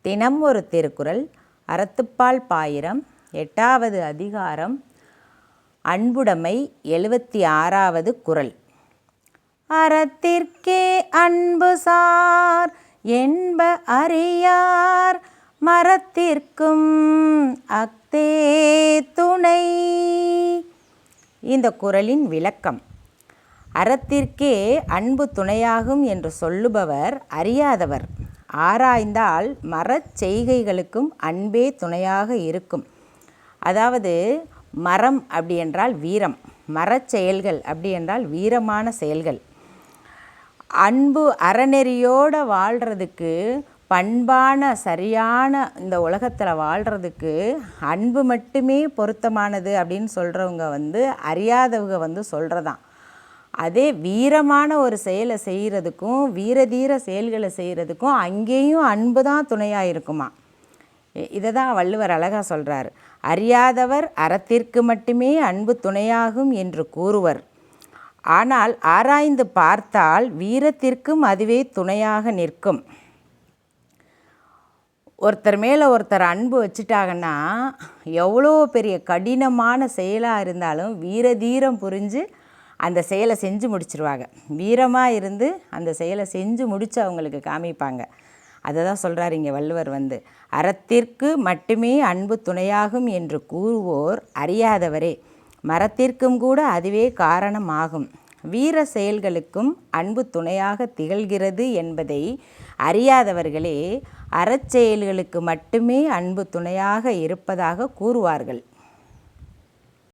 தினம் ஒரு திருக்குறள் அறத்துப்பால் பாயிரம் எட்டாவது அதிகாரம் அன்புடைமை எழுபத்தி ஆறாவது குறள். அறத்திற்கே அன்பு சார் என்ப அறியார் மரத்திற்கும் அக்தே துணை. இந்த குறளின் விளக்கம் அறத்திற்கே அன்பு துணையாகும் என்று சொல்லுபவர் அறியாதவர். ஆராய்ந்தால் மரச் செய்கைகளுக்கும் அன்பே துணையாக இருக்கும். அதாவது மரம் அப்படி என்றால் வீரம். மரச் செயல்கள் அப்படி என்றால் வீரமான செயல்கள். அன்பு அறநெறியோடு வாழ்கிறதுக்கு பண்பான சரியான இந்த உலகத்தில் வாழ்கிறதுக்கு அன்பு மட்டுமே பொருத்தமானது அப்படின்னு சொல்கிறவங்க வந்து அறியாதவங்க வந்து சொல்கிறதான் அதே வீரமான ஒரு செயலை செய்கிறதுக்கும் வீரதீர செயல்களை செய்கிறதுக்கும் அங்கேயும் அன்பு தான் துணையாக இருக்குமா? இதை தான் வள்ளுவர் அழகாக சொல்கிறார் அறியாதவர் அறத்திற்கு மட்டுமே அன்பு துணையாகும் என்று கூறுவர். ஆனால் ஆராய்ந்து பார்த்தால் வீரத்திற்கும் அதுவே துணையாக நிற்கும். ஒருத்தர் மேலே ஒருத்தர் அன்பு வச்சுட்டாங்கன்னா எவ்வளோ பெரிய கடினமான செயலாக இருந்தாலும் வீரதீரம் புரிஞ்சு அந்த செயலை செஞ்சு முடிச்சிருவாங்க. வீரமாக இருந்து அந்த செயலை செஞ்சு முடித்து அவங்களுக்கு காமிப்பாங்க. அதை தான் சொல்கிறார் இங்கே வள்ளுவர் வந்து. அறத்திற்கு மட்டுமே அன்பு துணையாகும் என்று கூறுவோர் அறியாதவரே. மரத்திற்கும் கூட அதுவே காரணமாகும் வீர செயல்களுக்கும் அன்பு துணையாக திகழ்கிறது என்பதை அறியாதவர்களே அறச்செயல்களுக்கு மட்டுமே அன்பு துணையாக இருப்பதாக கூறுவார்கள்.